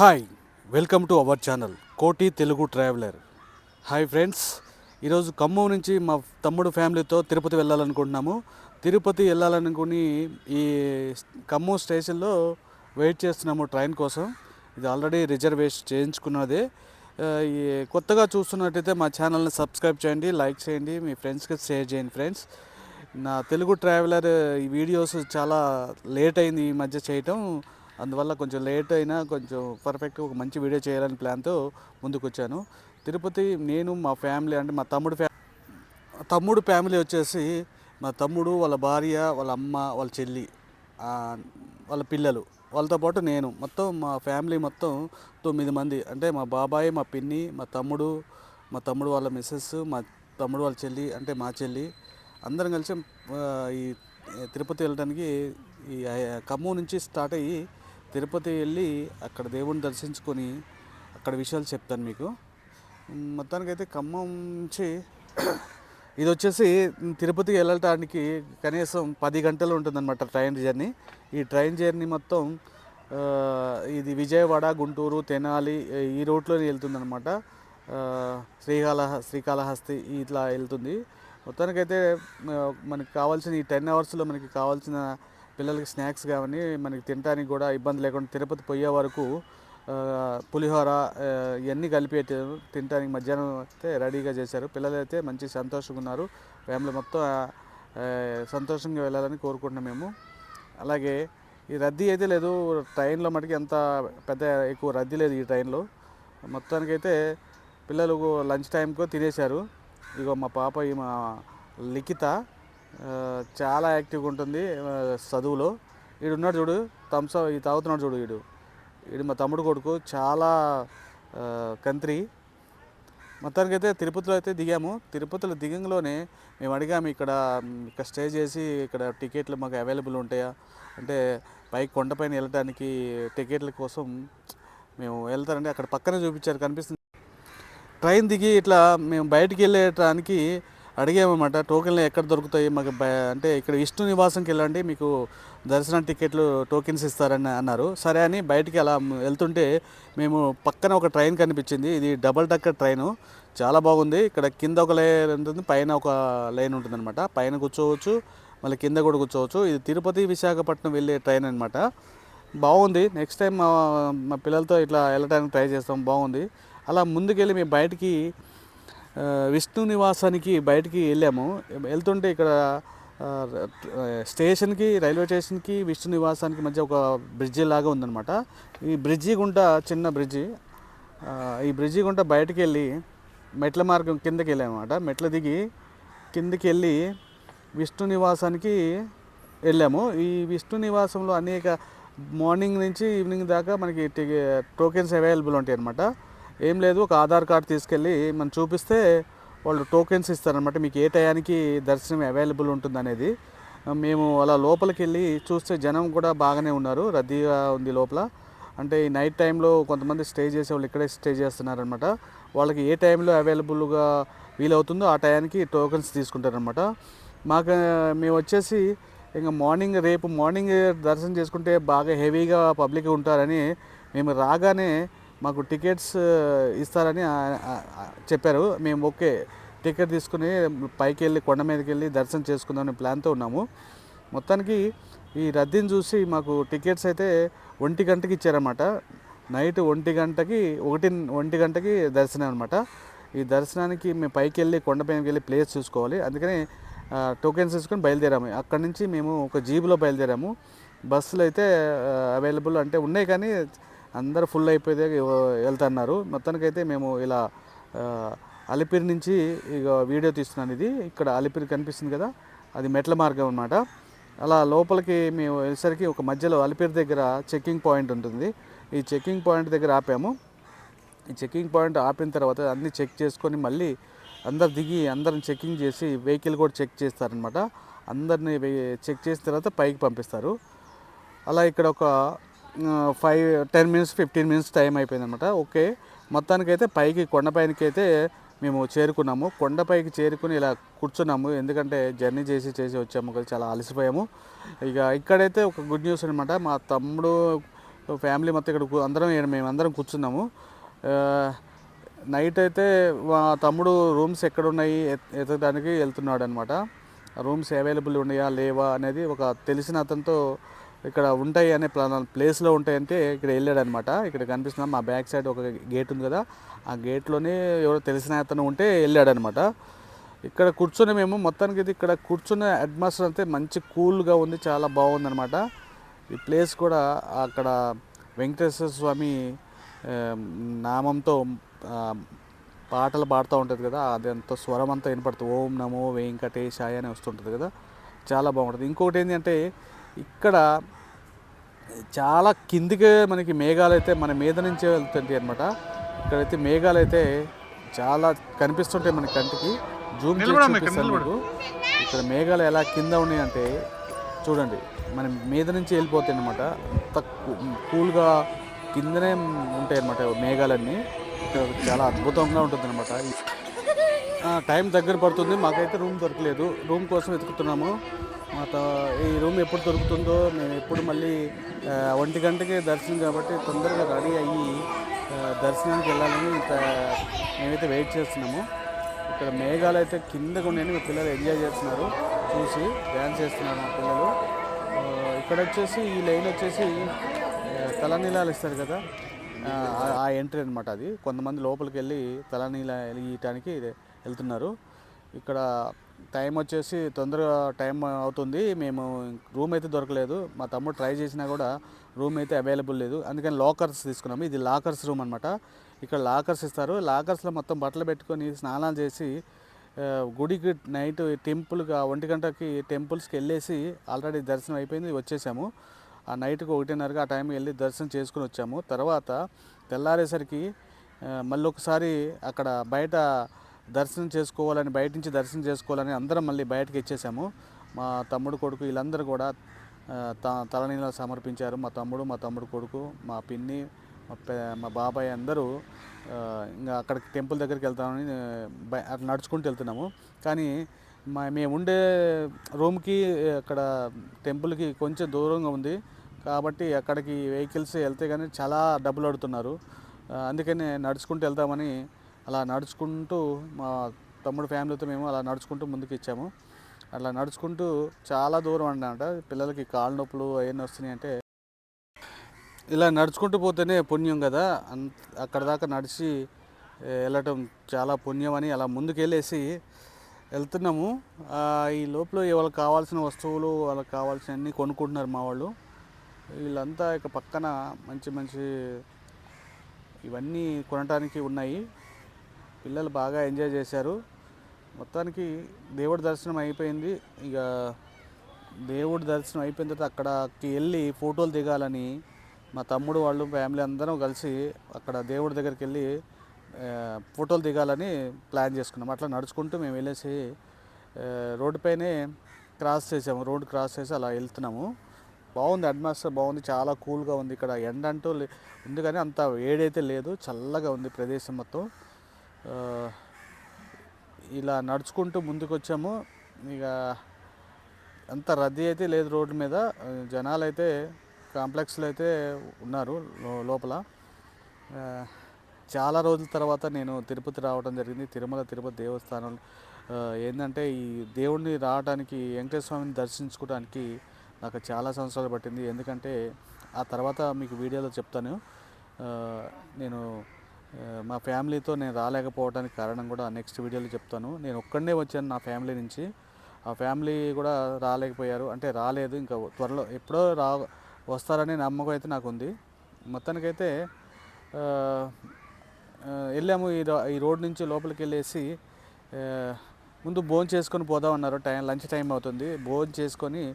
Hi welcome to our channel Koti Telugu traveller. Hi friends ఈరోజు ఖమ్మం నుంచి మా తమ్ముడు ఫ్యామిలీతో తిరుపతి వెళ్ళాలనుకుంటున్నాము. తిరుపతి వెళ్ళాలనుకుని ఈ ఖమ్మం స్టేషన్లో వెయిట్ చేస్తున్నాము ట్రైన్ కోసం. ఇది ఆల్రెడీ రిజర్వేషన్ చేయించుకున్నదే. ఈ కొత్తగా చూస్తున్నట్టయితే మా ఛానల్ని సబ్స్క్రైబ్ చేయండి లైక్ చేయండి మీ ఫ్రెండ్స్కి షేర్ చేయండి ఫ్రెండ్స్. నా తెలుగు ట్రావెలర్ ఈ వీడియోస్ చాలా లేట్ అయింది ఈ మధ్య చేయటం. అందువల్ల కొంచెం లేట్ అయినా కొంచెం పర్ఫెక్ట్గా ఒక మంచి వీడియో చేయాలని ప్లాన్తో ముందుకు వచ్చాను తిరుపతి నేను మా ఫ్యామిలీ అంటే మా తమ్ముడు ఫ్యా తమ్ముడు ఫ్యామిలీ వచ్చేసి మా తమ్ముడు వాళ్ళ భార్య వాళ్ళ అమ్మ వాళ్ళ చెల్లి వాళ్ళ పిల్లలు. వాళ్ళతో పాటు నేను. మొత్తం మా ఫ్యామిలీ మొత్తం తొమ్మిది మంది. అంటే మా బాబాయ్ మా పిన్ని మా తమ్ముడు మా తమ్ముడు వాళ్ళ మిస్సెస్ మా తమ్ముడు వాళ్ళ చెల్లి అంటే మా చెల్లి. అందరం కలిసి ఈ తిరుపతి వెళ్ళడానికి ఈ ఖమ్మం నుంచి స్టార్ట్ అయ్యి తిరుపతి వెళ్ళి అక్కడ దేవుణ్ణి దర్శించుకొని అక్కడ విషయాలు చెప్తాను మీకు. మొత్తానికైతే ఖమ్మం నుంచి ఇది వచ్చేసి తిరుపతికి వెళ్ళటానికి కనీసం పది గంటలు ఉంటుందన్నమాట ట్రైన్ జర్నీ. ఈ ట్రైన్ జర్నీ మొత్తం ఇది విజయవాడ గుంటూరు తెనాలి ఈ రోడ్లోనే వెళ్తుందన్నమాట. శ్రీకాళ శ్రీకాళహస్తి ఇట్లా వెళ్తుంది. మొత్తానికైతే మనకి కావాల్సిన ఈ టెన్ అవర్స్లో మనకి కావాల్సిన పిల్లలకి స్నాక్స్ కానీ మనకి తినడానికి కూడా ఇబ్బంది లేకుండా తిరుపతి పోయే వరకు పులిహోర ఇవన్నీ కలిపి తినడానికి మధ్యాహ్నం అయితే రెడీగా చేశారు. పిల్లలు అయితే మంచి సంతోషంగా ఉన్నారు. ఫ్యామిలీ మొత్తం సంతోషంగా వెళ్ళాలని కోరుకుంటున్నాం మేము. అలాగే ఈ రద్దీ అయితే లేదు. ట్రైన్లో మటుకు ఎంత పెద్ద ఎక్కువ రద్దీ లేదు ఈ ట్రైన్లో. మొత్తానికైతే పిల్లలు లంచ్ టైంకు తినేశారు. ఇగో మా పాప ఈ మా లిఖిత చాలా యాక్టివ్గా ఉంటుంది చదువులో. వీడు ఉన్నాడు చూడు థమ్స్ ఈ తాగుతున్నాడు చూడు వీడు వీడు మా తమ్ముడు కొడుకు చాలా కంత్రి. మొత్తానికి అయితే తిరుపతిలో అయితే దిగాము. తిరుపతిలో దిగంలోనే మేము అడిగాము ఇక్కడ ఇక్కడ స్టే చేసి ఇక్కడ టికెట్లు మాకు అవైలబుల్ ఉంటాయా? అంటే పైకి కొండపైన వెళ్ళడానికి టికెట్ల కోసం మేము వెళ్తారండి అక్కడ పక్కనే చూపించారు కనిపిస్తుంది. ట్రైన్ దిగి ఇట్లా మేము బయటికి వెళ్ళటానికి అడిగామన్నమాట టోకెన్లు ఎక్కడ దొరుకుతాయి? మాకు అంటే ఇక్కడ విష్ణు నివాసంకి వెళ్ళండి మీకు దర్శనం టికెట్లు టోకెన్స్ ఇస్తారని అన్నారు. సరే అని బయటికి అలా వెళ్తుంటే మేము పక్కన ఒక ట్రైన్ కనిపించింది. ఇది డబల్ డక్కర్ ట్రైను. చాలా బాగుంది. ఇక్కడ కింద ఒక లైన్ ఉంటుంది పైన ఒక లైన్ ఉంటుందన్నమాట. పైన కూర్చోవచ్చు మళ్ళీ కింద కూడా కూర్చోవచ్చు. ఇది తిరుపతి విశాఖపట్నం వెళ్ళే ట్రైన్ అనమాట బాగుంది. నెక్స్ట్ టైం మా మా పిల్లలతో ఇట్లా వెళ్ళడానికి ట్రై చేస్తాం. బాగుంది. అలా ముందుకెళ్ళి మేము బయటికి విష్ణు నివాసానికి బయటికి వెళ్ళాము. వెళ్తుంటే ఇక్కడ స్టేషన్కి రైల్వే స్టేషన్కి విష్ణు నివాసానికి మధ్య ఒక బ్రిడ్జి లాగా ఉందన్నమాట. ఈ బ్రిడ్జి గుంట చిన్న బ్రిడ్జి ఈ బ్రిడ్జి గుంట బయటికి వెళ్ళి మెట్ల మార్గం కిందకి వెళ్ళామన్నమాట. మెట్లు దిగి కిందకి వెళ్ళి విష్ణు నివాసానికి వెళ్ళాము. ఈ విష్ణు నివాసంలో అనేక మార్నింగ్ నుంచి ఈవినింగ్ దాకా మనకి టోకెన్స్ అవైలబుల్ ఉంటాయి అనమాట ఏం లేదు ఒక ఆధార్ కార్డ్ తీసుకెళ్ళి మనం చూపిస్తే వాళ్ళు టోకెన్స్ ఇస్తారనమాట మీకు ఏ టయానికి దర్శనం అవైలబుల్ ఉంటుంది అనేది మేము అలా లోపలికి వెళ్ళి చూస్తే జనం కూడా బాగానే ఉన్నారు రద్దీగా ఉంది లోపల. అంటే ఈ నైట్ టైంలో కొంతమంది స్టే చేసే వాళ్ళు ఇక్కడే స్టే చేస్తున్నారనమాట వాళ్ళకి ఏ టైంలో అవైలబుల్గా వీలవుతుందో ఆ టయానికి టోకెన్స్ తీసుకుంటారనమాట మాకు మేము వచ్చేసి ఇంకా మార్నింగ్ రేపు మార్నింగ్ దర్శనం చేసుకుంటే బాగా హెవీగా పబ్లిక్ ఉంటారని మేము రాగానే మాకు టికెట్స్ ఇస్తారని చెప్పారు. మేము ఓకే టికెట్ తీసుకుని పైకి వెళ్ళి కొండ మీదకి వెళ్ళి దర్శనం చేసుకుందామని ప్లాన్తో ఉన్నాము. మొత్తానికి ఈ రద్దీని చూసి మాకు టికెట్స్ అయితే ఒంటి గంటకి ఇచ్చారన్నమాట. నైట్ ఒంటి గంటకి ఒకటి ఒంటి గంటకి దర్శనం అనమాట ఈ దర్శనానికి మేము పైకి వెళ్ళి కొండపైకి వెళ్ళి ప్లేస్ చూసుకోవాలి. అందుకని టోకెన్స్ తీసుకొని బయలుదేరాము. అక్కడి నుంచి మేము ఒక జీబులో బయలుదేరాము. బస్సులు అయితే అవైలబుల్ అంటే ఉన్నాయి కానీ అందరూ ఫుల్ అయిపోతే వెళ్తున్నారు. మొత్తానికైతే మేము ఇలా అలిపిరి నుంచి ఇక వీడియో తీస్తున్నాను ఇది. ఇక్కడ అలిపిరి కనిపిస్తుంది కదా అది మెట్ల మార్గం అనమాట అలా లోపలికి మేము వెళ్ళేసరికి ఒక మధ్యలో అలిపిరి దగ్గర చెక్కింగ్ పాయింట్ ఉంటుంది. ఈ చెక్కింగ్ పాయింట్ దగ్గర ఆపాము. ఈ చెక్కింగ్ పాయింట్ ఆపిన తర్వాత అన్నీ చెక్ చేసుకొని మళ్ళీ అందరు దిగి అందరిని చెక్కింగ్ చేసి వెహికల్ కూడా చెక్ చేస్తారనమాట అందరిని చెక్ చేసిన తర్వాత పైకి పంపిస్తారు. అలా ఇక్కడ ఒక five ten minutes fifteen minutes time అయిపోయింది అనమాట ఓకే మొత్తానికైతే పైకి కొండపైనకి అయితే మేము చేరుకున్నాము. కొండపైకి చేరుకుని ఇలా కూర్చున్నాము. ఎందుకంటే జర్నీ చేసి చేసి వచ్చాము కదా చాలా అలసిపోయాము. ఇక ఇక్కడైతే ఒక గుడ్ న్యూస్ అనమాట మా తమ్ముడు ఫ్యామిలీ మొత్తం ఇక్కడ అందరం మేము అందరం కూర్చున్నాము. నైట్ అయితే మా తమ్ముడు రూమ్స్ ఎక్కడున్నాయి ఎతకడానికి వెళ్తున్నాడు అనమాట రూమ్స్ అవైలబుల్ ఉన్నాయా లేవా అనేది ఒక తెలిసిన అతనితో ఇక్కడ ఉంటాయి అనే ప్లాన్ ప్లేస్లో ఉంటాయంటే ఇక్కడ వెళ్ళాడు అనమాట ఇక్కడ కనిపిస్తున్న మా బ్యాక్ సైడ్ ఒక గేట్ ఉంది కదా ఆ గేట్లోనే ఎవరో తెలిసిన అతను ఉంటే వెళ్ళాడు అనమాట ఇక్కడ కూర్చొని మేము మొత్తానికి ఇది ఇక్కడ కూర్చున్న అట్మాస్ఫియర్ అంతే మంచి కూల్గా ఉంది చాలా బాగుందనమాట ఈ ప్లేస్ కూడా అక్కడ వెంకటేశ్వర స్వామి నామంతో పాటలు పాడుతూ ఉంటుంది కదా అది అంత స్వరం అంతా వినపడుతుంది ఓం నమో వెంకటేశాయ అని వస్తుంటుంది కదా చాలా బాగుంటుంది. ఇంకొకటి ఏంటంటే ఇక్కడ చాలా కిందికే మనకి మేఘాలు అయితే మన మీద నుంచే వెళ్తుంటాయి అనమాట ఇక్కడైతే మేఘాలు అయితే చాలా కనిపిస్తుంటాయి మన కంటికి. జూమ్ చూపిస్తాను మీకు. ఇక్కడ మేఘాలు ఎలా కింద ఉన్నాయి అంటే చూడండి మన మీద నుంచి వెళ్ళిపోతాయి అనమాట అంత కూల్గా కిందనే ఉంటాయి అనమాట మేఘాలన్నీ. ఇక్కడ చాలా అద్భుతంగా ఉంటుంది అనమాట టైం దగ్గర పడుతుంది. మాకైతే రూమ్ దొరకలేదు. రూమ్ కోసం వెతుకుతున్నాము. మా ఈ రూమ్ ఎప్పుడు దొరుకుతుందో మేము ఎప్పుడు మళ్ళీ ఒంటి గంటకి దర్శనం కాబట్టి తొందరగా రెడీ అయ్యి దర్శనానికి వెళ్ళాలని ఇంత మేమైతే వెయిట్ చేస్తున్నాము. ఇక్కడ మేఘాలు అయితే కిందకు ఉన్నాయని మా పిల్లలు ఎంజాయ్ చేస్తున్నారు. చూసి డ్యాన్స్ చేస్తున్నారు మా పిల్లలు. ఇక్కడ వచ్చేసి ఈ లైన్ వచ్చేసి తలనీలాలు ఇస్తారు కదా ఆ, ఎంట్రీ అనమాట అది. కొంతమంది లోపలికి వెళ్ళి తలనీల ఇయటానికి వెళ్తున్నారు. ఇక్కడ టైం వచ్చేసి తొందరగా టైం అవుతుంది. మేము రూమ్ అయితే దొరకలేదు. మా తమ్ముడు ట్రై చేసినా కూడా రూమ్ అయితే అవైలబుల్ లేదు. అందుకని లాకర్స్ తీసుకున్నాము. ఇది లాకర్స్ రూమ్ అనమాట ఇక్కడ లాకర్స్ ఇస్తారు. లాకర్స్లో మొత్తం బట్టలు పెట్టుకొని స్నానాలు చేసి గుడికి నైట్ టెంపుల్గా ఒంటి గంటకి టెంపుల్స్కి వెళ్ళేసి ఆల్రెడీ దర్శనం అయిపోయింది. వచ్చేసాము. ఆ నైట్కి ఒకటిన్నరగా ఆ టైంకి వెళ్ళి దర్శనం చేసుకుని వచ్చాము. తర్వాత తెల్లారేసరికి మళ్ళీ ఒకసారి అక్కడ బయట దర్శనం చేసుకోవాలని బయట నుంచి దర్శనం చేసుకోవాలని అందరం మళ్ళీ బయటకి ఇచ్చేసాము మా తమ్ముడు కొడుకు వీళ్ళందరూ కూడా త తలనీళ్ళు సమర్పించారు. మా తమ్ముడు మా తమ్ముడు కొడుకు మా పిన్ని మా మా బాబాయ్ అందరూ ఇంకా అక్కడికి టెంపుల్ దగ్గరికి వెళ్తామని అట్లా నడుచుకుంటూ వెళ్తున్నాము. కానీ మా మేము ఉండే రూమ్కి అక్కడ టెంపుల్కి కొంచెం దూరంగా ఉంది. కాబట్టి అక్కడికి వెహికల్స్ వెళ్తే కానీ చాలా డబ్బులు అడుగుతున్నారు. అందుకని నడుచుకుంటూ వెళ్తామని అలా నడుచుకుంటూ మా తమ్ముడు ఫ్యామిలీతో మేము అలా నడుచుకుంటూ ముందుకు ఇచ్చాము అలా నడుచుకుంటూ చాలా దూరం అన్నమాట పిల్లలకి కాళ్ళ నొప్పులు అవన్నీ వస్తున్నాయి అంటే ఇలా నడుచుకుంటూ పోతేనే పుణ్యం కదా. అంత అక్కడ దాకా నడిచి వెళ్ళటం చాలా పుణ్యం అని అలా ముందుకెళ్ళేసి వెళ్తున్నాము. ఈ లోపల వాళ్ళకి కావాల్సిన వస్తువులు వాళ్ళకి కావాల్సిన అన్నీ కొనుక్కుంటున్నారు మా వాళ్ళు. వీళ్ళంతా ఇక పక్కన మంచి మంచి ఇవన్నీ కొనడానికి ఉన్నాయి. పిల్లలు బాగా ఎంజాయ్ చేశారు. మొత్తానికి దేవుడి దర్శనం అయిపోయింది. ఇక దేవుడి దర్శనం అయిపోయిన తర్వాత అక్కడికి వెళ్ళి ఫోటోలు దిగాలని మా తమ్ముడు వాళ్ళు ఫ్యామిలీ అందరం కలిసి అక్కడ దేవుడి దగ్గరికి వెళ్ళి ఫోటోలు దిగాలని ప్లాన్ చేసుకున్నాం. అట్లా నడుచుకుంటూ మేము వెళ్ళేసి రోడ్డుపైనే క్రాస్ చేసాము. రోడ్ క్రాస్ చేసి అలా వెళ్తున్నాము. బాగుంది అట్మాస్ఫియర్ బాగుంది. చాలా కూల్గా ఉంది. ఇక్కడ ఎండ అంటూ ఎందుకని అంత వేడైతే లేదు. చల్లగా ఉంది ప్రదేశం మొత్తం. ఇలా నడుచుకుంటూ ముందుకు వచ్చాము ఇక అంత రద్దీ అయితే లేదు రోడ్డు మీద. జనాలు అయితే కాంప్లెక్స్లో అయితే ఉన్నారు లో- లోపల. చాలా రోజుల తర్వాత నేను తిరుపతి రావడం జరిగింది. తిరుమల తిరుపతి దేవస్థానం ఏంటంటే ఈ దేవుడిని రావడానికి వెంకటేశ్వర స్వామిని దర్శించుకోవడానికి నాకు చాలా సంవత్సరాలు పట్టింది. ఎందుకంటే ఆ తర్వాత మీకు వీడియోలో చెప్తాను. నేను మా ఫ్యామిలీతో నేను రాలేకపోవడానికి కారణం కూడా నెక్స్ట్ వీడియోలో చెప్తాను. నేను ఒక్కడనే వచ్చాను నా ఫ్యామిలీ నుంచి. ఆ ఫ్యామిలీ కూడా రాలేకపోయారు. అంటే రాలేదు ఇంకా త్వరలో ఎప్పుడో రా వస్తారనే నమ్మకం అయితే నాకు ఉంది మొత్తానికైతే వెళ్ళాము ఈ రో- ఈ రోడ్ నుంచి లోపలికి వెళ్ళేసి ముందు భోజనం చేసుకొని పోదామన్నారు టైం లంచ్ టైం అవుతుంది. భోజనం చేసుకొని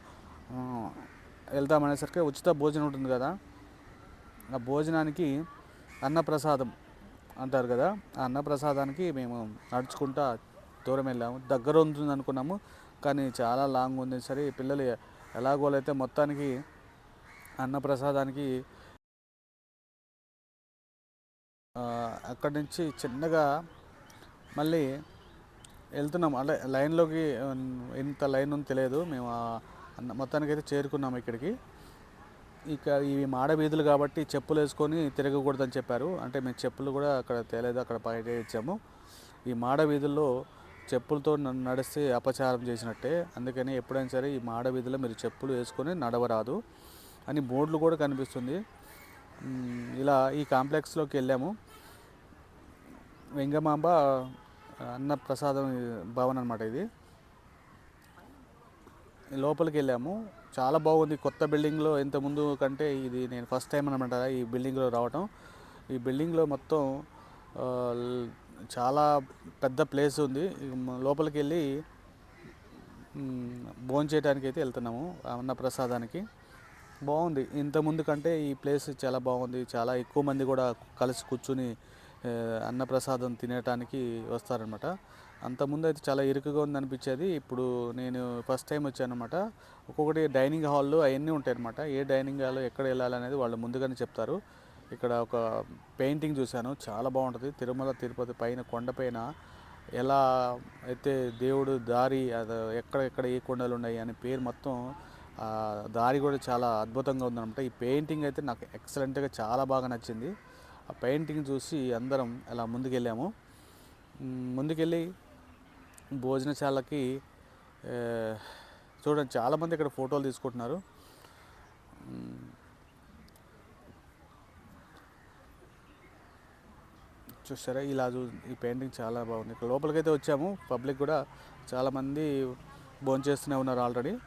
వెళ్దామనేసరికి ఉచిత భోజనం ఉంటుంది కదా. ఆ భోజనానికి అన్నప్రసాదం అంటారు కదా ఆ అన్నప్రసాదానికి మేము నడుచుకుంటా దూరం వెళ్ళాము. దగ్గర ఉంటుంది అనుకున్నాము కానీ చాలా లాంగ్ ఉంది. సరే పిల్లలు ఎలాగోలైతే మొత్తానికి అన్నప్రసాదానికి అక్కడి నుంచి చిన్నగా మళ్ళీ వెళ్తున్నాం అంటే లైన్లోకి ఇంత ఎంత లైన్ ఉందో తెలియదు. మేము మొత్తానికైతే మొత్తానికి అయితే చేరుకున్నాము ఇక్కడికి. ఇక ఇవి మాడ వీధులు కాబట్టి చెప్పులు వేసుకొని తిరగకూడదని చెప్పారు. అంటే మేము చెప్పులు కూడా అక్కడ తేలేదు అక్కడ బయట ఇచ్చాము. ఈ మాడ వీధుల్లో చెప్పులతో నడిస్తే అపచారం చేసినట్టే. అందుకని ఎప్పుడైనా సరే ఈ మాడ వీధిలో మీరు చెప్పులు వేసుకొని నడవరాదు అని బోర్డులు కూడా కనిపిస్తుంది. ఇలా ఈ కాంప్లెక్స్లోకి వెళ్ళాము. వెంగమాంబ అన్న ప్రసాదం భవన్ అనమాట ఇది. లోపలికి వెళ్ళాము. చాలా బాగుంది. కొత్త బిల్డింగ్లో ఇంత ముందు కంటే ఇది నేను ఫస్ట్ టైం అనమాట ఈ బిల్డింగ్లో రావటం. ఈ బిల్డింగ్లో మొత్తం చాలా పెద్ద ప్లేస్ ఉంది. లోపలికి వెళ్ళి భోంచేయడానికి అయితే వెళ్తున్నాము అన్న ప్రసాదానికి బాగుంది. ఇంత ముందు కంటే ఈ ప్లేస్ చాలా బాగుంది. చాలా ఎక్కువ మంది కూడా కలిసి కూర్చుని అన్నప్రసాదం తినడానికి వస్తారనమాట అంతకుముందు అయితే చాలా ఇరుకుగా ఉంది అనిపించేది ఇప్పుడు నేను ఫస్ట్ టైం వచ్చానమాట ఒక్కొక్కటి డైనింగ్ హాల్లో అవన్నీ ఉంటాయి అనమాట ఏ డైనింగ్ హాల్ ఎక్కడ వెళ్ళాలనేది వాళ్ళు ముందుగానే చెప్తారు. ఇక్కడ ఒక పెయింటింగ్ చూశాను. చాలా బాగుంటుంది. తిరుమల తిరుపతి పైన కొండపైన ఎలా అయితే దేవుడు దారి అది ఎక్కడెక్కడ ఏ కొండలు ఉన్నాయి అనే పేరు మొత్తం ఆ దారి కూడా చాలా అద్భుతంగా ఉందనమాట ఈ పెయింటింగ్ అయితే నాకు ఎక్సలెంట్గా చాలా బాగా నచ్చింది. ఆ పెయింటింగ్ చూసి అందరం అలా ముందుకెళ్ళాము. ముందుకెళ్ళి భోజనశాలకి చూడండి చాలామంది ఇక్కడ ఫోటోలు తీసుకుంటున్నారు. చూస్తారా చూసారా? ఇలా చూ ఈ పెయింటింగ్ చాలా బాగుంది. ఇక్కడ లోపలికైతే వచ్చాము. పబ్లిక్ కూడా చాలామంది భోంచేస్తూనే ఉన్నారు ఆల్రెడీ.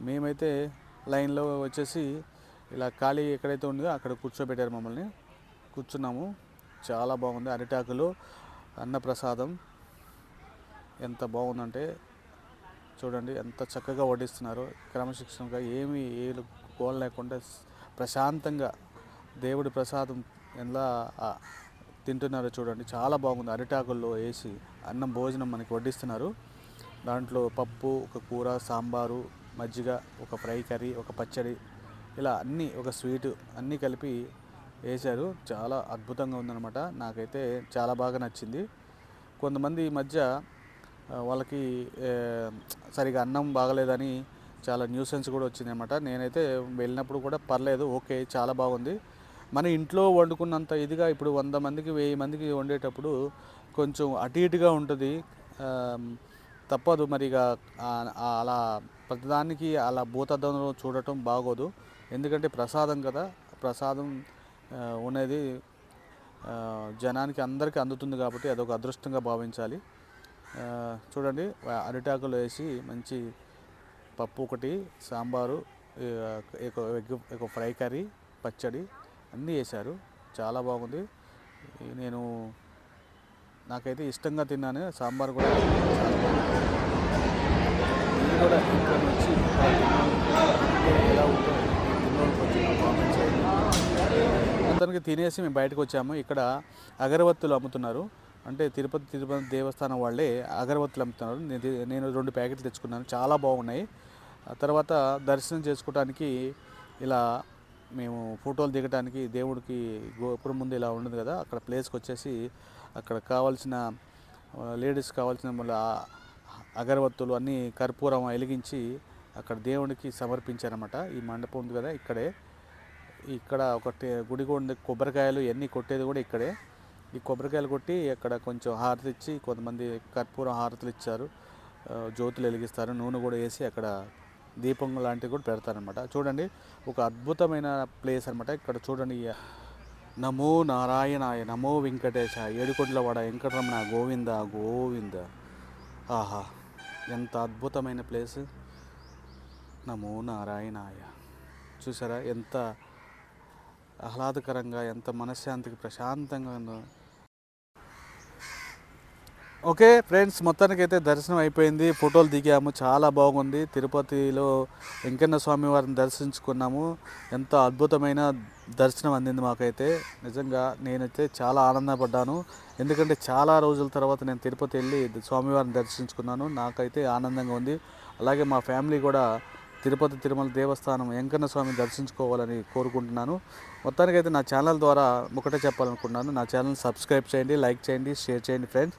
మేమైతే లైన్లో వచ్చేసి ఇలా ఖాళీ ఎక్కడైతే ఉందో అక్కడ కూర్చోబెట్టారు మమ్మల్ని. కూర్చున్నాము. చాలా బాగుంది. అరిటాకులు అన్నప్రసాదం. ఎంత బాగుందంటే చూడండి ఎంత చక్కగా వడ్డిస్తున్నారు. క్రమశిక్షణగా ఏమీ ఏ గోల లేకుండా ప్రశాంతంగా దేవుడి ప్రసాదం ఎలా తింటున్నారో చూడండి. చాలా బాగుంది. అరిటాకుల్లో వేసి అన్నం భోజనం మనకి వడ్డిస్తున్నారు. దాంట్లో పప్పు ఒక కూర సాంబారు మజ్జిగ ఒక ఫ్రై కర్రీ ఒక పచ్చడి ఇలా అన్నీ ఒక స్వీటు అన్నీ కలిపి వేశారు. చాలా అద్భుతంగా ఉందన్నమాట. నాకైతే చాలా బాగా నచ్చింది. కొంతమంది ఈ మధ్య వాళ్ళకి సరిగా అన్నం బాగలేదని చాలా న్యూసెన్స్ కూడా వచ్చింది అనమాట నేనైతే వెళ్ళినప్పుడు కూడా పర్లేదు ఓకే చాలా బాగుంది. మన ఇంట్లో వండుకున్నంత ఇదిగా ఇప్పుడు వంద మందికి వెయ్యి మందికి వండేటప్పుడు కొంచెం అటు ఇటుగా ఉంటుంది. తప్పదు మరి ఇక అలా ప్రతిదానికి అలా భూతద్దంలో చూడటం బాగోదు. ఎందుకంటే ప్రసాదం కదా ప్రసాదం ఉండేది జనానికి అందరికీ అందుతుంది కాబట్టి అదొక అదృష్టంగా భావించాలి. చూడండి అరిటాకులు వేసి మంచి పప్పు ఒకటి సాంబారు ఎగ్ ఫ్రై కర్రీ పచ్చడి అన్నీ వేశారు. చాలా బాగుంది. నేను నాకైతే ఇష్టంగా తిన్నాను. సాంబార్ కూడా చాలా కూడా ఇక్కడ నుంచి ఎలా ఉంటుంది తిన్నోళ్ళకి తినేసి మేము బయటకు వచ్చాము. ఇక్కడ అగరబత్తులు అమ్ముతున్నారు. అంటే తిరుపతి తిరుపతి దేవస్థానం వాళ్ళే అగరబత్తులు అమ్ముతున్నారు. నేను రెండు ప్యాకెట్లు తెచ్చుకున్నాను. చాలా బాగున్నాయి. ఆ తర్వాత దర్శనం చేసుకోవడానికి ఇలా మేము ఫోటోలు దిగడానికి దేవుడికి గోపురం ముందు ఇలా ఉండదు కదా అక్కడ ప్లేస్కి వచ్చేసి అక్కడ కావాల్సిన లేడీస్ కావాల్సిన మళ్ళీ అగరబత్తులు అన్నీ కర్పూరం వెలిగించి అక్కడ దేవుడికి సమర్పించారన్నమాట. ఈ మండపం ఉంది కదా ఇక్కడే. ఇక్కడ ఒకటి గుడి కూడా ఉంది కొబ్బరికాయలు ఇవన్నీ కొట్టేది కూడా ఇక్కడే. ఈ కొబ్బరికాయలు కొట్టి అక్కడ కొంచెం హారతి ఇచ్చి కొంతమంది కర్పూరం హారతులు ఇచ్చారు. జ్యోతులు వెలిగిస్తారు. నూనె కూడా వేసి అక్కడ దీపం లాంటివి కూడా పెడతారనమాట చూడండి ఒక అద్భుతమైన ప్లేస్ అనమాట ఇక్కడ చూడండి నమో నారాయణాయ నమో వెంకటేశ ఏడుకొండలవాడ వెంకటరమణ గోవింద గోవింద. ఆహా ఎంత అద్భుతమైన ప్లేస్. నమో నారాయణాయ. చూసారా ఎంత ఆహ్లాదకరంగా ఎంత మనశ్శాంతికి ప్రశాంతంగా ఉందో. ఓకే ఫ్రెండ్స్ మొత్తానికి అయితే దర్శనం అయిపోయింది. ఫోటోలు దిగాము. చాలా బాగుంది. తిరుపతిలో వెంకన్న స్వామి వారిని దర్శించుకున్నాము. ఎంత అద్భుతమైన దర్శనం అందింది మాకైతే. నిజంగా నేనైతే చాలా ఆనందపడ్డాను. ఎందుకంటే చాలా రోజుల తర్వాత నేను తిరుపతి వెళ్ళి స్వామివారిని దర్శించుకున్నాను. నాకైతే ఆనందంగా ఉంది. అలాగే మా ఫ్యామిలీ కూడా తిరుపతి తిరుమల దేవస్థానం వెంకన్న స్వామి దర్శించుకోవాలని కోరుకుంటున్నాను. మొత్తానికైతే నా ఛానల్ ద్వారా ఒకటే చెప్పాలనుకుంటున్నాను. నా ఛానల్ సబ్స్క్రైబ్ చేయండి లైక్ చేయండి షేర్ చేయండి friends.